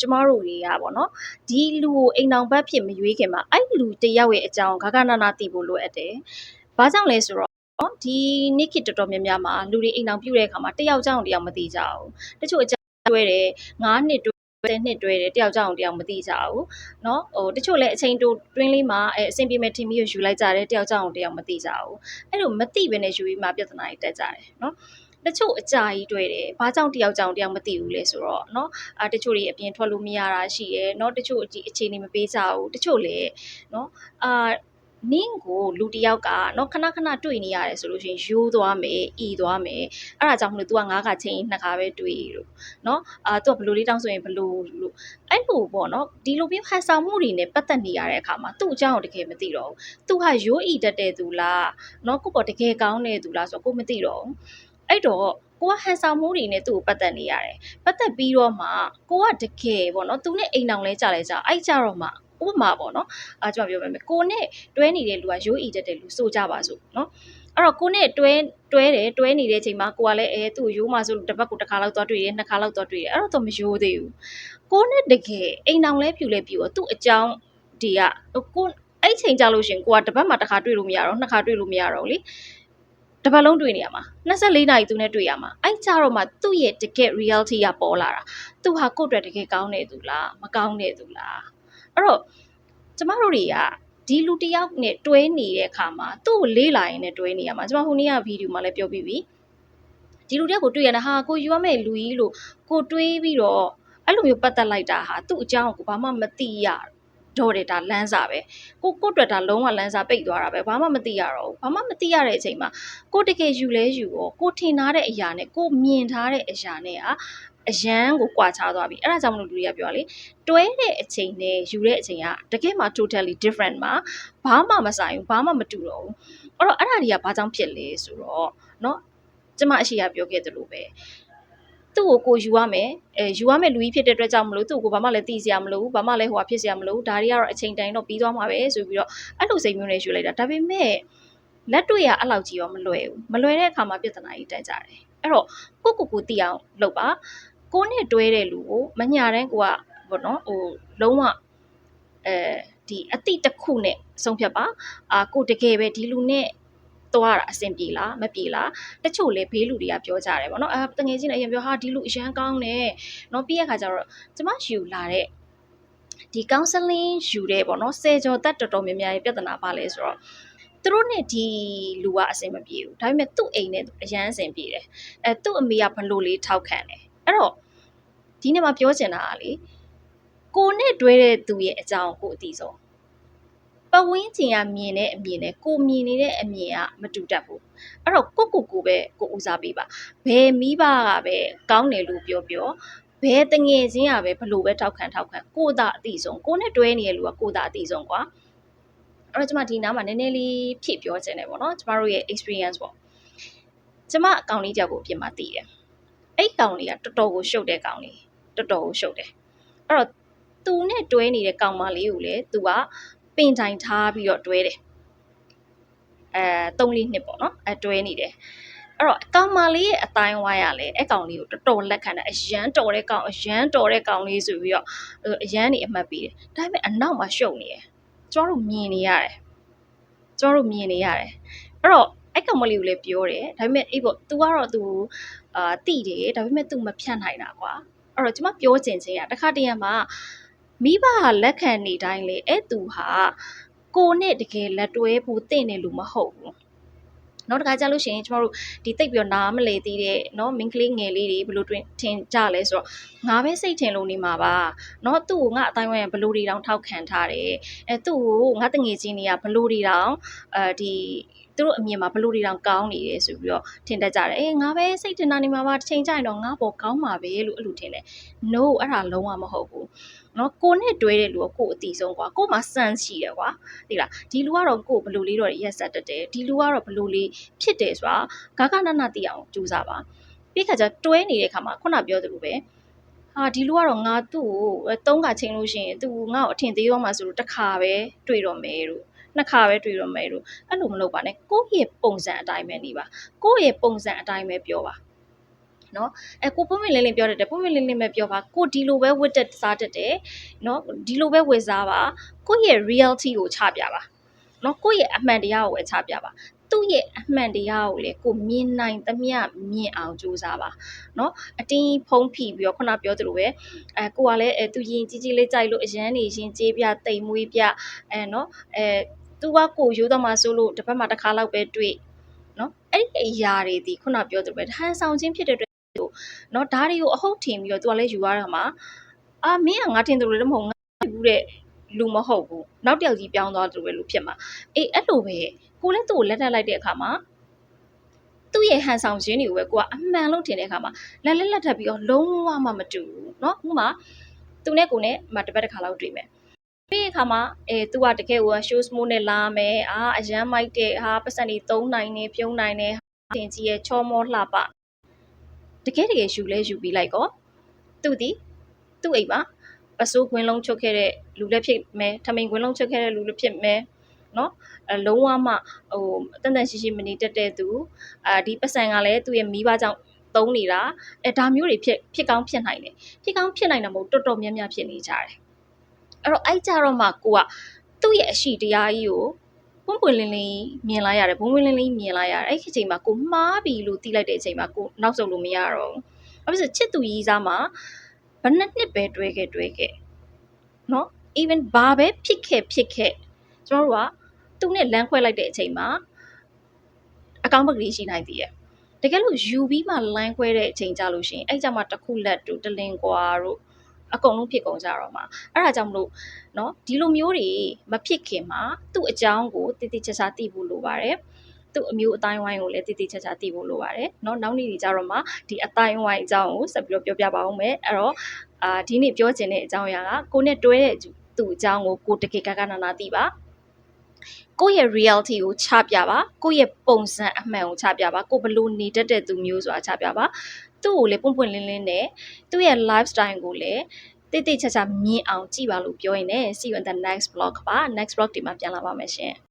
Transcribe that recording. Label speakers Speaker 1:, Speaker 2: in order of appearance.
Speaker 1: ကျမတို့တွေကပေါ့နော်ဒီလူကိုအိမ်အောင်ဘက်ဖြစ်မရွေးခင်မှာအဲ့လူတယောက်ရဲ့အကြောင်းဂဂနာနာသိဖို့လိုအပ်တယ်။ဘာကြောင့်လဲဆိုတော့နော်ဒီနေ့ခေတ်တော်တော်များများမှာလူတွေအိမ်အောင်ပြုတ်တဲ့အခါမှာတယောက်ကြောင့်တယောက်မသိကြဘူး။တချို့အကြောင်းတွဲတယ်9နှစ်တွဲတဲ့နှစ်တွဲတယ်တယောက်ကြောင့်တယောက်မသိကြဘူးเนาะဟိုတချို့လည်းအချိန်တိုတွင်းလေးမှာအဲအဆင်ပြေမဲ့ထင်ပြီးယူလိုက်ကြတယ်တယောက်ကြောင့်တယောက်မသိကြဘူးအဲ့လိုမသိဘဲနဲ့ယူပြီးမှပြဿနာတွေတက်ကြတယ်เนาะ တချို့အကြာကြီးတွေ့တယ်။ဘာကြောင့်တယောက်ကြောင့်တယောက်မသိဘူးလဲဆိုတော့เนาะအာတချို့တွေအပြင်ထွက်လို့မရတာရှိရယ်เนาะတချို့ဒီအခြေအနေမပေးကြဘူး။တချို့လည်းเนาะအာနင်းကိုလူတစ်ယောက်ကเนาะခဏခဏတွေ့နေရတယ်ဆိုလို့ရှိရင်ယိုးသွားမယ်၊ဤသွားမယ်။အဲ့ဒါကြောင့်မလို့ तू ကငါးခါချင်းနှစ်ခါပဲတွေ့လို့เนาะအာ तू ကဘလို့လေးတောင်းဆိုရင်ဘလို့လို့အဲ့လိုပေါ့เนาะဒီလိုမျိုးဟန်ဆောင်မှုတွေနဲ့ပတ်သက်နေရတဲ့အခါမှာသူ့အကြောင်းကိုတကယ်မသိတော့ဘူး။ तू ဟာယိုးဤတတ်တဲ့သူလားเนาะကိုပေါ်တကယ်ကောင်းတဲ့သူလားဆိုတော့ကိုမသိတော့ဘူး။ အဲ့တော့ကိုကဟန်ဆောင်မှုတွေနဲ့သူ့ကိုပတ်သက်နေရတယ်။ပတ်သက်ပြီးတော့မှကိုကတကယ်ပေါ့နော်သူနဲ့အိမ်အောင်လဲကြလဲကြအဲ့ကြတော့မှဥပမာပေါ့နော်အာကျွန်မပြောပြမယ်ကိုနဲ့တွဲနေတဲ့လူကရိုးအီတက်တဲ့လူစိုးကြပါစို့နော်အဲ့တော့ကိုနဲ့တွဲတွဲတယ်တွဲနေတဲ့အချိန်မှာကိုကလည်းအဲသူ့ရိုးမှဆိုလို့တစ်ပတ်ကိုတစ်ခါလောက်သွားတွေ့တယ်နှစ်ခါလောက်သွားတွေ့တယ်အဲ့တော့တော့မရိုးသေးဘူးကိုနဲ့တကယ်အိမ်အောင်လဲဖြူလဲဖြူတော့သူ့အကြောင်းဒီကကိုအဲ့ချိန်ကြလို့ရှင်ကိုကတစ်ပတ်မှတစ်ခါတွေ့လို့မရတော့နှစ်ခါတွေ့လို့မရတော့လေ တစ်ပတ်လုံးတွေ့နေရမှာ24နာရီသူနဲ့တွေ့ရမှာအဲ့ကြတော့မှသူ့ရဲ့တကယ် reality ကပေါ်လာတာသူဟာကိုယ့်အတွက်တကယ်ကောင်းနေသူလားမကောင်းနေသူလားအဲ့တော့ကျမတို့တွေကဒီလူတစ်ယောက်နဲ့တွဲနေတဲ့အခါမှာသူ့ကိုလေးလာရင်လည်းတွဲနေရမှာကျမဟိုနေ့ကဗီဒီယိုမှာလည်းပြောပြီးပြီဒီလူတစ်ယောက်ကိုတွေ့ရတာဟာကိုယူရမယ့်လူကြီးလို့ကိုတွေးပြီးတော့အဲ့လိုမျိုးပတ်သက်လိုက်တာဟာသူ့အကြောင်းကိုဘာမှမသိရ တော့တယ်ဒါလမ်းစာပဲကိုကိုအတွက်ဒါလုံးဝလမ်းစာပိတ်သွားတာပဲဘာမှမသိရတော့ဘူးဘာမှမသိရတဲ့အချိန်မှာကိုတကယ်ယူလဲယူရောကိုထင်ထားတဲ့အရာနဲ့ကိုမြင်ထားတဲ့အရာနဲ့ကအရန်ကိုကွာခြားသွားပြီအဲ့ဒါကြောင့်မလို့လူတွေကပြောလေတွဲတဲ့အချိန်နဲ့ယူတဲ့အချိန်ကတကယ်မှ totally different မှာဘာမှမဆိုင်ဘူးဘာမှမတူတော့ဘူးအဲ့တော့အဲ့ဒါတွေကဘာကြောင့်ဖြစ်လဲဆိုတော့เนาะကျမအရှိရပြောခဲ့သလိုပဲ သူ့ကိုကိုယူရမယ်အဲယူရမယ်လူကြီးဖြစ်တဲ့အတွက်ကြောင့်မလို့သူ့ကိုဘာမှလည်းသိစရာမလိုဘူးဘာမှလည်းဟိုဟာဖြစ်စရာမလိုဘူးဒါတွေကတော့အချိန်တိုင်းတော့ပြီးသွားမှာပဲဆိုပြီးတော့အဲ့လိုစိတ်မျိုးနဲ့ယူလိုက်တာဒါပေမဲ့လက်တွေ့ရအဲ့လောက်ကြီးရောမလွယ်ဘူးမလွယ်တဲ့အခါမှာပြဿနာကြီးတက်ကြတယ်အဲ့တော့ကိုကိုကိုသိအောင်လုပ်ပါကိုနဲ့တွဲတဲ့လူကိုမညာတန်းကိုကဘောနော်ဟိုလုံးဝအဲဒီအတိတစ်ခုနဲ့ဆုံးဖြတ်ပါအာကိုတကယ်ပဲဒီလူနဲ့ သွားတာအဆင်ပြေလားမပြေလားတချို့လေဘေးလူတွေကပြောကြတယ်ပေါ့နော်အာတငယ်ချင်းလည်းအရင်ပြောဟာဒီလူအရန်ကောင်းတယ်နော်ပြီးရခါကျတော့ကျမယူလာတဲ့ဒီ counseling ယူတဲ့ပေါ့နော်ဆယ်ကျော်တက်တော်တော်များများရဲ့ပြဿနာပါလဲဆိုတော့သူတို့နဲ့ဒီလူကအဆင်မပြေဘူးဒါပေမဲ့သူ့အိမ်နဲ့အရန်အဆင်ပြေတယ်အဲသူ့အမေကဘလို့လေးထောက်ခံတယ်အဲ့တော့ဒီနေ့မှာပြောချင်တာကလေကိုနဲ့တွဲတဲ့သူရဲ့အကြောင်းကိုအတိဆုံး ပဝင်းကျင်ကမြင်တဲ့အမြင်နဲ့ကိုမြင်နေတဲ့အမြင်ကမတူတတ်ဘူးအဲ့တော့ကိုကိုကိုပဲကိုဦးစားပေးပါဘယ်မိဘကပဲကောင်းတယ်လို့ပြောပြောဘယ်တငယ်ချင်းကပဲဘလို့ပဲထောက်ခံထောက်ခံကိုသာအတိဆုံးကိုနဲ့တွဲနေတဲ့လူကကိုသာအတိဆုံးကွာအဲ့တော့ကျွန်မဒီနားမှာနည်းနည်းလေးဖြည့်ပြောချင်တယ်ပေါ့နော်ကျမတို့ရဲ့ experience ပေါ့ကျမအကောင့်လေးကြောက်ကိုအပြင်မှာတည်တယ်အဲ့ကောင်လေးကတော်တော်ကိုရှုပ်တဲ့ကောင်လေးတော်တော်ကိုရှုပ်တယ်အဲ့တော့သူနဲ့တွဲနေတဲ့ကောင်မလေးကိုလည်းသူက ပင်တိုင်ထားပြီးတော့တွဲတယ်အဲ3လေးနှစ်ပေါ့နော်အဲတွဲနေတယ်အဲ့တော့ကောင်မလေးရဲ့အတိုင်းဝိုင်းရလဲအဲ့ကောင်လေးကိုတော်တော်လက်ခံတယ်အရန်တော်တဲ့ကောင်အရန်တော်တဲ့ကောင်လေးဆိုပြီးတော့အရန်နေအမှတ်ပေးတယ်ဒါပေမဲ့အနောက်မှာရှုပ်နေတယ်ကျမတို့မြင်နေရတယ်ကျမတို့မြင်နေရတယ်အဲ့တော့အဲ့ကောင်မလေးကိုလည်းပြောတယ်ဒါပေမဲ့အေးပေါ့ तू ကတော့ तू အာတိတယ်ဒါပေမဲ့ तू မဖြတ်နိုင်တာကွာအဲ့တော့ကျမပြောချင်ချင်းကတခါတရံမှာ မိဘဟာလက်ခံနေတိုင်းလေအဲ့သူဟာကိုနဲ့တကယ်လက်တွဲဖို့တင့်တယ်လို့မဟုတ်ဘူးနောက်တစ်ခါကျလို့ရှိရင်ကျမတို့ဒီတိတ်ပြီးတော့နားမလဲသေးတဲ့เนาะမင်းကလေးငယ်လေးတွေဘလို့တွင်ထင်ကြလဲဆိုတော့ငါပဲစိတ်ထင်လို့နေမှာပါเนาะသူ့ကိုငါအတိုင်းဝိုင်းဘလို့တွေတောင်ထောက်ခံထားတယ်အဲသူ့ကိုငါတငယ်ချင်းတွေကဘလို့တွေတောင်အဲဒီသူတို့အမြင်မှာဘလို့တွေတောင်ကောင်းနေတယ်ဆိုပြီးတော့ထင်တတ်ကြတယ်အေးငါပဲစိတ်ထင်တာနေမှာပါတစ်ချိန်ကျရင်တော့ငါပေါ်ကောင်းမှာပဲလို့အဲ့လိုထင်တယ် no အဲ့ဒါလုံးဝမဟုတ်ဘူး နော်ကိုနဲ့တွဲတဲ့လူကကိုအတီဆုံးကွာကိုမှစမ်းရှိတယ်ကွာသိလားဒီလူကတော့ကိုဘလို့လေးတော့ရက်ဆက်တက်တယ်ဒီလူကတော့ဘလို့လေးဖြစ်တယ်ဆိုတာဂါဂနနသိအောင်ကြိုးစားပါပြီးခါကျတွဲနေတဲ့ခါမှာခုနပြောသလိုပဲဟာဒီလူကတော့ငါသူ့ကိုသုံးခါချိန်လို့ရှိရင်သူငါ့ကိုအထင်သေးတော့မှဆိုလို့တစ်ခါပဲတွေ့တော့မယ်လို့နှစ်ခါပဲတွေ့တော့မယ်လို့အဲ့လိုမလုပ်ပါနဲ့ကိုယ့်ရဲ့ပုံစံအတိုင်းပဲနေပါကိုယ့်ရဲ့ပုံစံအတိုင်းပဲပြောပါ နော်အဲကိုပွင့်ပွင့်လင်းလင်းပြောတတ်တယ်ပွင့်ပွင့်လင်းလင်းပဲပြောပါကိုဒီလိုပဲဝတ်တက်စားတတ်တယ်နော်ဒီလိုပဲဝတ်စားပါကိုယ့်ရဲ့ reality ကိုချပြပါနော်ကိုယ့်ရဲ့အမှန်တရားကိုပဲချပြပါသူ့ရဲ့အမှန်တရားကိုလေကိုမြင်နိုင်သမျှမြင်အောင်ကြိုးစားပါနော်အတင်းဖုံးဖိပြီးတော့ခုနပြောသလိုပဲအဲကိုကလည်းအဲသူရင်ကြီးကြီးလေးကြိုက်လို့အရန်နေရင်ကြေးပြတိမ်မွေးပြအဲနော်အဲသူကကိုရိုးတော့မှဆိုလို့တစ်ပတ်မှတစ်ခါလောက်ပဲတွေ့နော်အဲ့ဒီအရာတွေဒီခုနပြောသလိုပဲဟန်ဆောင်ခြင်းဖြစ်တဲ့အတွ က် เนาะဒါတွေကိုအဟုတ်ထင်ပြီးတော့ तू ကလည်းယူရတာမှာအာမင်းကငါထင်တယ်လို့လည်းမဟုတ်ငါယူတဲ့လူမဟုတ်ဘူးနောက်တစ်ယောက်ကြီးပြောင်းသွားတယ်လို့ပဲလူဖြစ်မှာအေးအဲ့လိုပဲကိုလည်းသူ့ကိုလက်ထပ်လိုက်တဲ့အခါမှာသူ့ရဲ့ဟန်ဆောင်ခြင်းတွေကိုပဲကိုကအမှန်လို့ထင်တဲ့အခါမှာလက်လက်လက်ထပ်ပြီးတော့လုံးဝမှမတူဘူးเนาะဥပမာသူနဲ့ကိုနဲ့မတစ်ပတ်တစ်ခါလောက်တွေ့မယ်ပြီးတဲ့အခါမှာအဲ तू ကတကယ်ကို show smooth နဲ့လာမယ်အာအရန်မိုက်တဲ့ဟာပတ်စံတွေသုံးနိုင်နေပြုံးနိုင်နေတင်ကြီးရဲ့ချောမောလှပ တကယ်တကယ်ယူလဲယူပြီးလိုက်ကောသူ့ဒီသူ့အိမ်မှာပစိုးခွင်းလုံးချုပ်ခဲ့တဲ့လူလည်းဖြစ်မယ်ထမိန်ခွင်းလုံးချုပ်ခဲ့တဲ့လူလည်းဖြစ်မယ်နော်အလုံးဝမှဟိုတန်တန်ရှိရှိမနေတတ်တဲ့သူအာဒီပတ်စံကလည်းသူ့ရဲ့မိဘကြောင့်သုံးနေတာအဲဒါမျိုးတွေဖြစ်ဖြစ်ကောင်းဖြစ်နိုင်တယ်ဖြစ်ကောင်းဖြစ်နိုင်တာမဟုတ်တော်တော်များများဖြစ်နေကြတယ်အဲ့တော့အဲ့ကြတော့မှကိုကသူ့ရဲ့အရှိတရားကြီးကို ပွင့်ပွင့်လင်းလင်းမြင်လိုက်ရတယ်ဘုံဘုံလင်းလင်းမြင်လိုက်ရတယ်အဲ့ဒီအချိန်မှာကိုမှားပြီလို့သိလိုက်တဲ့အချိန်မှာကိုနောက်ဆုတ်လို့မရတော့ဘူး။ဘာဖြစ်လို့ချစ်သူကြီးစားမှာဘယ်နှစ်နှစ်ပဲတွဲခဲ့တွဲခဲ့နော် even ဘာပဲဖြစ်ခဲ့ဖြစ်ခဲ့ကျွန်တော်တို့ကသူနဲ့လမ်းခွဲလိုက်တဲ့အချိန်မှာအကောင့်ပကလေးရှိနိုင်သေးရဲ့။တကယ်လို့ယူပြီးမှလမ်းခွဲတဲ့အချိန်ကြလို့ရှိရင်အဲ့ကြမှာတစ်ခုလက်တို့တလင်ကွာတို့ အကုန်လုံးဖြစ်ကုန်ကြတော့မှာအဲ့ဒါကြောင့်မလို့เนาะဒီလိုမျိုးတွေမဖြစ်ခင်မှာသူ့အကြောင်းကိုတိတိကျကျသိဖို့လိုပါတယ်သူ့အမျိုးအတိုင်းဝိုင်းကိုလည်းတိတိကျကျသိဖို့လိုပါတယ်เนาะနောက်နေ့ဒီကြတော့မှဒီအတိုင်းဝိုင်းအကြောင်းကိုဆက်ပြီးတော့ပြောပြပါဦးမယ်အဲ့တော့အာဒီနေ့ပြောချင်တဲ့အကြောင်းအရာကကိုနဲ့တွဲတဲ့သူ့အကြောင်းကိုကိုတကယ်ကကနာနာသိပါကိုယ့်ရဲ့ reality ကိုချပြပါကိုယ့်ရဲ့ပုံစံအမှန်ကိုချပြပါကိုဘလို့နေတတ်တဲ့သူမျိုးဆိုတာချပြပါ သူ့ကိုလည်းပွန့်ပွန့်လင်းလင်းနဲ့သူ့ရဲ့ lifestyle ကိုလည်းတိတ်တိတ်ချာချာမြင်အောင်ကြည့်ပါလို့ပြောရင်လည်း see you in the next vlog ပါ next vlog ဒီမှာပြန်လာပါမယ်ရှင်